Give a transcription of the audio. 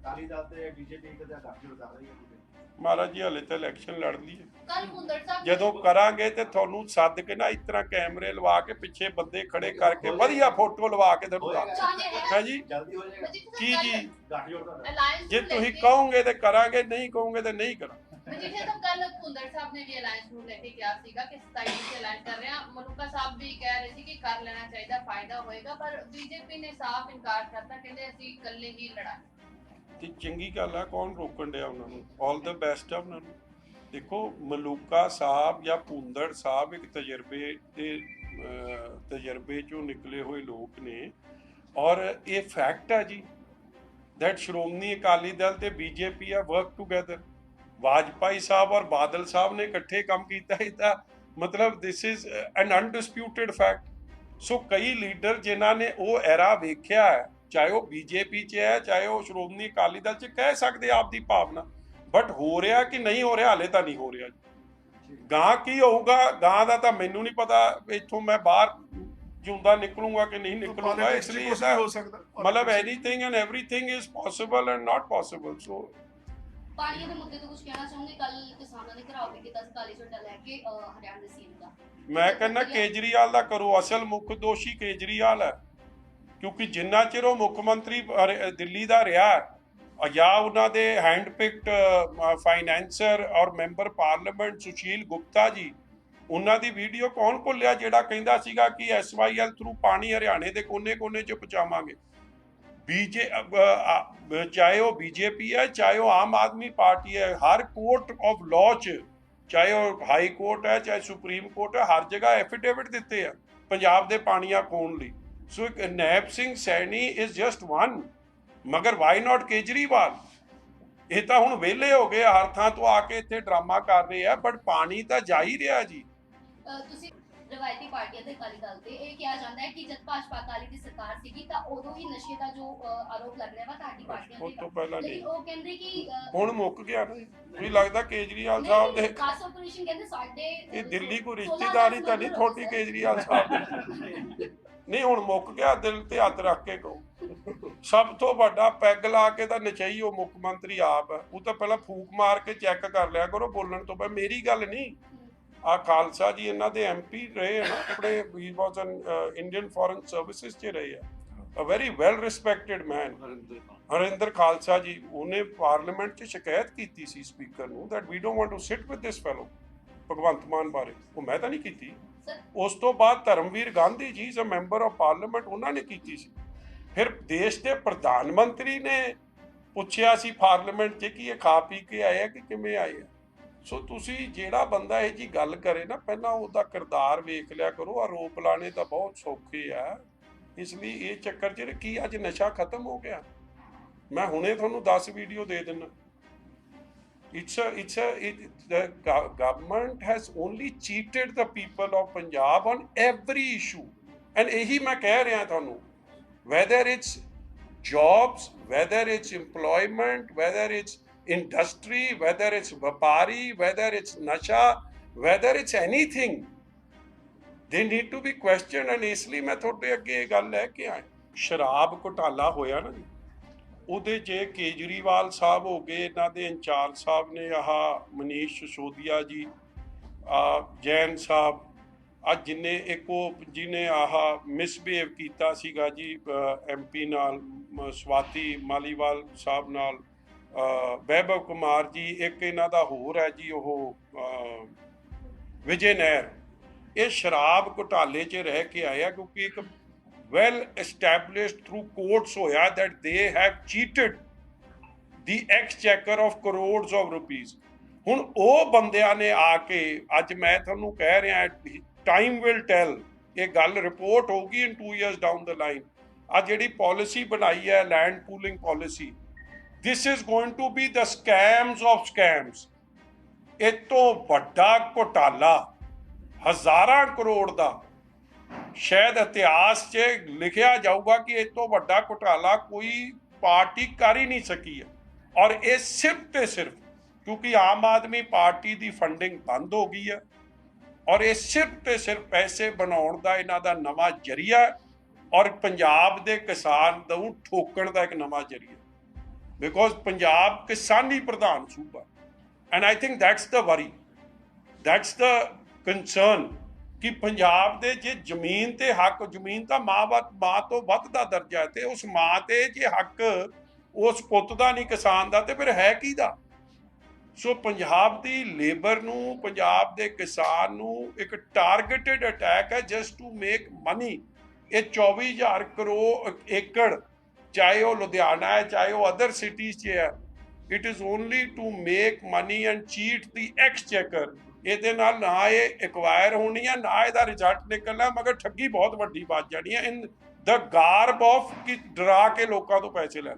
ਅਕਾਲੀ ਦਲ ਤੇ ਬੀਜੇਪੀ ਕਦੇ ਗੱਠਜੋੜ ਕਰ ਰਹੀ ਹੈ ਮਹਾਰਾਜ ਜੀ ਹਲੇ ਤਾਂ ਇਲੈਕਸ਼ਨ ਲੜ ਲਈ ਹੈ। ਕੱਲ ਹੁੰਦੜ ਸਾਹਿਬ ਜਦੋਂ ਕਰਾਂਗੇ ਤੇ ਤੁਹਾਨੂੰ ਸੱਦ ਕੇ ਨਾ ਇਸ ਤਰ੍ਹਾਂ ਕੈਮਰੇ ਲਵਾ ਕੇ ਪਿੱਛੇ ਬੰਦੇ ਖੜੇ ਕਰਕੇ ਵਧੀਆ ਫੋਟੋ ਲਵਾ ਕੇ ਤੁਹਾਨੂੰ ਹੈ। ਜੀ? ਜਲਦੀ ਹੋ ਜਾਏਗਾ। ਕੀ ਜੀ ਦਾ ਅਲਾਈਅੰਸ ਜੇ ਤੁਸੀਂ ਕਹੋਗੇ ਤੇ ਕਰਾਂਗੇ ਨਹੀਂ ਕਹੋਗੇ ਤੇ ਨਹੀਂ ਕਰਾਂਗੇ। ਮਜੀਠੀਆ ਤੋਂ ਕੱਲ ਹੁੰਦੜ ਸਾਹਿਬ ਨੇ ਵੀ ਅਲਾਈਅੰਸ ਨੂੰ ਲੈ ਕੇ ਕਿਹਾ ਸੀਗਾ ਕਿ 27 ਚ ਐਲਾਨ ਕਰ ਰਹੇ। ਹਾਂ ਮਲੂਕਾ ਸਾਹਿਬ ਵੀ ਕਹਿ ਰਹੇ ਸੀ ਕਿ ਕਰ ਲੈਣਾ ਚਾਹੀਦਾ ਫਾਇਦਾ ਹੋਏਗਾ ਪਰ ਬੀਜੇਪੀ ਨੇ ਸਾਫ਼ ਇਨਕਾਰ ਕਰਤਾ ਕਹਿੰਦੇ ਅਸੀਂ ਇਕੱਲੇ ਹੀ ਲੜਾਂਗੇ। ਤੇ ਚੰਗੀ ਗੱਲ ਆ, ਕੌਣ ਰੋਕਣ ਡਿਆ ਉਹਨਾਂ ਨੂੰ? 올 ਦਾ ਬੈਸਟ ਆ ਉਹਨਾਂ ਨੂੰ। ਦੇਖੋ, ਮਲੂਕਾ ਸਾਹਿਬ ਜਾਂ ਪੁੰਦੜ ਸਾਹਿਬ ਇੱਕ ਤਜਰਬੇ ਦੇ ਤਜਰਬੇ ਚੋਂ ਨਿਕਲੇ ਹੋਏ ਲੋਕ ਨੇ। ਔਰ ਇਹ ਫੈਕਟ ਆ ਜੀ ਦੈਟ ਸ਼੍ਰੋਮਣੀ ਅਕਾਲੀ ਦਲ ਤੇ ਬੀਜੇਪੀ ਆ ਵਰਕ ਟੂਗੇਦਰ ਵਾਜਪਾਈ ਸਾਹਿਬ ਔਰ ਬਾਦਲ ਸਾਹਿਬ ਨੇ ਇਕੱਠੇ ਕੰਮ ਕੀਤਾ ਇਹ ਤਾਂ ਮਤਲਬ this is an undisputed fact so ਕਈ ਲੀਡਰ ਜਿਨ੍ਹਾਂ ਨੇ ਉਹ ਐਰਾ ਵੇਖਿਆ ਹੈ ਚਾਹੇ ਉਹ ਬੀਜੇਪੀ 'ਚ ਹੈ ਚਾਹੇ ਉਹ ਸ਼੍ਰੋਮਣੀ ਅਕਾਲੀ ਦਲ 'ਚ ਕਹਿ ਸਕਦੇ ਆਪ ਦੀ ਭਾਵਨਾ। ਬਟ ਹੋ ਰਿਹਾ ਕਿ ਨਹੀਂ ਹੋ ਰਿਹਾ ਹਾਲੇ ਤਾਂ ਨਹੀਂ ਹੋ ਰਿਹਾ ਗਾਂ ਕੀ ਹੋਊਗਾ? ਗਾਂ ਦਾ ਤਾਂ ਮੈਨੂੰ ਨਹੀਂ ਪਤਾ ਇੱਥੋਂ ਮੈਂ ਬਾਹਰ ਜਿਉਂਦਾ ਨਿਕਲੂੰਗਾ ਕਿ ਨਹੀਂ ਨਿਕਲੂੰਗਾ। ਇਸ ਲਈ ਇਹਦਾ ਹੋ ਸਕਦਾ। ਮਤਲਬ anything and everything is possible and not possible so ਪਾਣੀ ਦੇ ਮੁੱਦੇ ਤੋਂ ਕੁਝ ਕਹਿਣਾ ਚਾਹੋਗੇ? ਕੱਲ ਕਿਸਾਨਾਂ ਨੇ ਘਰਾਓ ਵੀ ਕੀਤਾ ਸੀ ਕਾਲੀ ਝੰਡਾ ਲੈ ਕੇ ਅਹ, ਹਰਿਆਣਾ ਦੇ ਸੀਐਮ ਦਾ। ਮੈਂ ਕਹਿੰਦਾ ਕੇਜਰੀਵਾਲ ਦਾ ਕਰੋ। ਅਸਲ ਮੁੱਖ ਦੋਸ਼ੀ ਕੇਜਰੀਵਾਲ ਹੈ। ਕਿਉਂਕਿ ਜਿੰਨਾ ਚਿਰ ਉਹ ਮੁੱਖ ਮੰਤਰੀ ਅਰ- ਦਿੱਲੀ ਦਾ ਰਿਹਾ ਜਾਂ ਉਹਨਾਂ ਦੇ ਹੈਂਡ ਪਿਕਡ ਫਾਈਨੈਂਸਰ ਔਰ ਮੈਂਬਰ ਪਾਰਲੀਮੈਂਟ ਸੁਸ਼ੀਲ ਗੁਪਤਾ ਜੀ, ਉਹਨਾਂ ਦੀ ਵੀਡੀਓ ਕੌਣ ਭੁੱਲਿਆ ਜਿਹੜਾ ਕਹਿੰਦਾ ਸੀਗਾ ਕਿ ਐਸਵਾਈਐਲ ਥਰੂ ਪਾਣੀ ਹਰਿਆਣੇ ਦੇ ਕੋਨੇ-ਕੋਨੇ 'ਚ ਪਹੁੰਚਾਵਾਂਗੇ? ਬੀਜੇ ਚਾਹੇ ਉਹ ਬੀਜੇਪੀ ਹੈ, ਚਾਹੇ ਉਹ ਆਮ ਆਦਮੀ ਪਾਰਟੀ ਹੈ, ਹਰ ਕੋਰਟ ਆਫ ਲਾਅ 'ਚ, ਚਾਹੇ ਉਹ ਹਾਈ ਕੋਰਟ ਹੈ, ਚਾਹੇ ਸੁਪਰੀਮ ਕੋਰਟ ਹੈ, ਹਰ ਜਗ੍ਹਾ ਐਫੀਡੇਵਿਟ ਦਿੱਤੇ ਆ ਪੰਜਾਬ ਦੇ ਪਾਣੀਆਂ ਖੋਣ ਲਈ। ਸੋ ਇੱਕ Nayab Singh Saini is just one ਮਗਰ ਵਾਈ ਨਾਟ ਕੇਜਰੀਵਾਲ ਇਹ ਤਾਂ ਹੁਣ ਵਿਹਲੇ ਹੋ ਗਏ ਹਰ ਥਾਂ ਤੋਂ ਆ ਕੇ ਇੱਥੇ ਡਰਾਮਾ ਕਰ ਰਹੇ ਆ ਬਟ ਪਾਣੀ ਤਾਂ ਜਾ ਹੀ ਰਿਹਾ ਜੀ। ਤੁਸੀਂ ਰਵਾਇਤੀ ਪਾਰਟੀਆਂ ਤੇ ਅਕਾਲੀ ਦਲ ਤੇ ਇਹ ਕਿਹਾ ਜਾਂਦਾ ਹੈ ਕਿ ਜਦ ਭਾਜਪਾ ਅਕਾਲੀ ਦੀ ਸਰਕਾਰ ਸੀਗੀ ਤਾਂ ਉਦੋਂ ਹੀ ਨਸ਼ੇ ਦਾ ਜੋ ਆਰੋਪ ਲੱਗ ਰਿਹਾ ਵਾ ਤੁਹਾਡੀ ਪਾਰਟੀਆਂ ਉਹ ਤੇ ਤੋਂ ਪਹਿਲਾਂ ਨਹੀਂ। ਉਹ ਕਹਿੰਦੇ ਕਿ ਅਹ, ਹੁਣ ਮੁੱਕ ਗਿਆ ਨਾ ਮੈਨੂੰ ਲੱਗਦਾ ਕੇਜਰੀਵਾਲ ਸਾਹਿਬ ਦੇ ਖਾਸ ਆਪਰੇਸ਼ਨ ਕਹਿੰਦੇ ਸਾਡੇ ਇਹ ਦਿੱਲੀ ਕੋਈ 16 ਰਿਸ਼ਤੇਦਾਰੀ ਤਾਂ ਨਹੀਂ ਨੂੰ ਕੇਜਰੀਵਾਲ ਸਾਹਿਬ ਦੀ। ਨਹੀਂ, ਹੁਣ ਮੁੱਕ ਗਿਆ ਦਿਲ ਤੇ ਹੱਥ ਰੱਖ ਕੇ ਕਹੋ। ਸਭ ਤੋਂ ਵੱਡਾ ਪੈਗ ਲਾ ਕੇ ਤਾਂ ਨਚਾਈ ਉਹ ਮੁੱਖ ਮੰਤਰੀ ਆਪ ਹੈ। ਉਹ ਤਾਂ ਪਹਿਲਾਂ ਫੂਕ ਮਾਰ ਕੇ ਚੈੱਕ ਕਰ ਲਿਆ ਕਰੋ ਬੋਲਣ ਤੋਂ ਪਹਿਲਾਂ ਮੇਰੀ ਗੱਲ ਨਹੀਂ। ਆ ਖਾਲਸਾ ਜੀ ਇਹਨਾਂ ਦੇ ਐਮਪੀ ਰਹੇ ਆ ਆਪਣੇ ਹੀ was an Indian foreign services ਚ ਰਹੇ ਆ। ਅ very well respected man Harinder Khalsa ji, ਉਹਨੇ ਪਾਰਲੀਮੈਂਟ 'ਚ ਸ਼ਿਕਾਇਤ ਕੀਤੀ ਸੀ ਸਪੀਕਰ ਨੂੰ that we don't want to sit with this fellow Bhagwant Mann ਬਾਰੇ। ਉਹ ਮੈਂ ਤਾਂ ਨਹੀਂ ਕੀਤੀ। ਉਸ ਤੋਂ ਬਾਅਦ ਧਰਮਵੀਰ ਗਾਂਧੀ ਜੀ ਜੋ ਮੈਂਬਰ ਆਫ ਪਾਰਲੀਮੈਂਟ ਉਹਨਾਂ ਨੇ ਕੀਤੀ ਸੀ। ਫਿਰ ਦੇਸ਼ ਦੇ ਪ੍ਰਧਾਨ ਮੰਤਰੀ ਨੇ ਪੁੱਛਿਆ ਸੀ ਪਾਰਲੀਮੈਂਟ 'ਚ ਕਿ ਇਹ ਖਾ ਪੀ ਕੇ ਆਏ ਆ ਕਿ ਕਿਵੇਂ ਆਏ ਆ। ਸੋ ਤੁਸੀਂ ਜਿਹੜਾ ਬੰਦਾ ਇਹ ਜੀ ਗੱਲ ਕਰੇ ਨਾ ਪਹਿਲਾਂ ਉਹਦਾ ਕਿਰਦਾਰ ਵੇਖ ਲਿਆ ਕਰੋ। ਆਰੋਪ ਲਾਣੇ ਤਾਂ ਬਹੁਤ ਸੌਖੇ ਆ। ਇਸ ਲਈ ਇਹ ਚੱਕਰ 'ਚ ਕੀ ਅੱਜ ਨਸ਼ਾ ਖਤਮ ਹੋ ਗਿਆ? ਮੈਂ ਹੁਣੇ ਤੁਹਾਨੂੰ 10 ਵੀਡੀਓ ਦੇ ਦਿੰਨਾ it's a it's a it, the go- government has only cheated the people of punjab on every issue and ਇਹੀ ਮੈਂ ਕਹਿ ਰਿਹਾ ਤੁਹਾਨੂੰ whether it's jobs whether it's employment whether it's industry whether it's vapari whether it's nasha whether it's anything they need to be questioned and ਇਸ ਲਈ ਮੈਂ ਤੁਹਾਡੇ ਅੱਗੇ ਇਹ ਗੱਲ ਲੈ ਕੇ ਆਇਆ ਸ਼ਰਾਬ ਘੁਟਾਲਾ ਹੋਇਆ ਨਾ ਜੀ ਉਹਦੇ 'ਚ ਕੇਜਰੀਵਾਲ ਸਾਹਿਬ ਹੋ ਗਏ ਇਹਨਾਂ ਦੇ ਇੰਚਾਰਜ ਸਾਹਿਬ ਨੇ ਆਹ ਮਨੀਸ਼ ਸਿਸੋਦੀਆ ਜੀ ਆ ਜੈਨ ਸਾਹਿਬ ਆ ਜਿਨੇ ਇੱਕ ਉਹ ਜਿਹਨੇ ਆਹ ਮਿਸਬਿਹੇਵ ਕੀਤਾ ਸੀਗਾ ਜੀ ਐਮਪੀ ਨਾਲ ਮ- ਸਵਾਤੀ ਮਾਲੀਵਾਲ ਸਾਹਿਬ ਨਾਲ ਵੈਭਵ ਕੁਮਾਰ ਜੀ ਇੱਕ ਇਹਨਾਂ ਦਾ ਹੋਰ ਹੈ ਜੀ ਉਹ ਅ, ਵਿਜੇ ਨਹਿਰ। ਇਹ ਸ਼ਰਾਬ ਘੁਟਾਲੇ 'ਚ ਰਹਿ ਕੇ ਆਇਆ ਕਿਉਂਕਿ ਇੱਕ well established through courts hoya that they have cheated the exchequer of crores of rupees ਹੁਣ ਉਹ ਬੰਦਿਆਂ ਨੇ ਆ ਕੇ ਅੱਜ ਮੈਂ ਤੁਹਾਨੂੰ ਕਹਿ ਰਿਹਾ ਟਾਈਮ ਵਿਲ ਟੈਲ ਇਹ ਗੱਲ ਰਿਪੋਰਟ ਹੋਊਗੀ in 2 years down the line ਆ ਜਿਹੜੀ ਪਾਲਿਸੀ ਬਣਾਈ ਹੈ land pooling policy this is going to be the scams of scams ਇਹ ਤੋਂ ਵੱਡਾ ਘੁਟਾਲਾ ਹਜ਼ਾਰਾਂ ਕਰੋੜ ਦਾ ਸ਼ਾਇਦ ਇਤਿਹਾਸ 'ਚ ਲਿਖਿਆ ਜਾਊਗਾ ਕਿ ਇਹ ਤੋਂ ਵੱਡਾ ਘੁਟਾਲਾ ਕੋਈ ਪਾਰਟੀ ਕਰ ਹੀ ਨਹੀਂ ਸਕੀ ਹੈ। ਔਰ ਇਹ ਸਿਰਫ ਤੇ ਸਿਰਫ ਕਿਉਂਕਿ ਆਮ ਆਦਮੀ ਪਾਰਟੀ ਦੀ ਫੰਡਿੰਗ ਬੰਦ ਹੋ ਗਈ ਹੈ। ਔਰ ਇਹ ਸਿਰਫ ਤੇ ਸਿਰਫ ਪੈਸੇ ਬਣਾਉਣ ਦਾ ਇਹਨਾਂ ਦਾ ਨਵਾਂ ਜਰੀਆ ਔਰ ਪੰਜਾਬ ਦੇ ਕਿਸਾਨ ਨੂੰ ਠੋਕਣ ਦਾ ਇੱਕ ਨਵਾਂ ਜਰੀਆ ਬਿਕੋਜ਼ ਪੰਜਾਬ ਕਿਸਾਨੀ ਪ੍ਰਧਾਨ ਸੂਬਾ and I think that's the worry that's the concern ਕਿ ਪੰਜਾਬ ਦੇ ਜੇ ਜ਼ਮੀਨ ਤੇ ਹੱਕ, ਜ਼ਮੀਨ ਤਾਂ ਮਾਂ ਬਾਪ ਮਾਂ ਤੋਂ ਵੱਧ ਦਾ ਦਰਜਾ ਹੈ ਤੇ ਉਸ ਮਾਂ ਤੇ ਜੇ ਹੱਕ, ਉਸ ਪੁੱਤ ਦਾ ਨਹੀਂ, ਕਿਸਾਨ ਦਾ, ਤੇ ਫਿਰ ਹੈ ਕਿਹਦਾ? ਸੋ ਪੰਜਾਬ ਦੀ ਲੇਬਰ ਨੂੰ, ਪੰਜਾਬ ਦੇ ਕਿਸਾਨ ਨੂੰ ਇੱਕ ਟਾਰਗੇਟਡ ਅਟੈਕ ਹੈ ਜਸਟ ਟੂ ਮੇਕ ਮਨੀ ਇਹ 24000 ਕਰੋੜ ਏਕੜ, ਚਾਹੇ ਉਹ ਲੁਧਿਆਣਾ ਹੈ, ਚਾਹੇ ਉਹ ਅਦਰ ਸਿਟੀਜ਼ 'ਚ ਹੈ it is only to make money and cheat the exchequer ਇਹਦੇ ਨਾਲ ਨਾ ਇਹ ਐਕਵਾਇਰ ਹੋਣੀ ਹੈ ਨਾ ਇਹਦਾ ਰਿਜ਼ਲਟ ਨਿਕਲਣਾ, ਮਗਰ ਠੱਗੀ ਬਹੁਤ ਵੱਡੀ ਵੱਜ ਜਾਣੀ ਹੈ। ਇਨ ਦ ਗਾਰਬ ਆਫ ਕਿ ਡਰਾ ਕੇ ਲੋਕਾਂ ਤੋਂ ਪੈਸੇ ਲੈ ਲੈ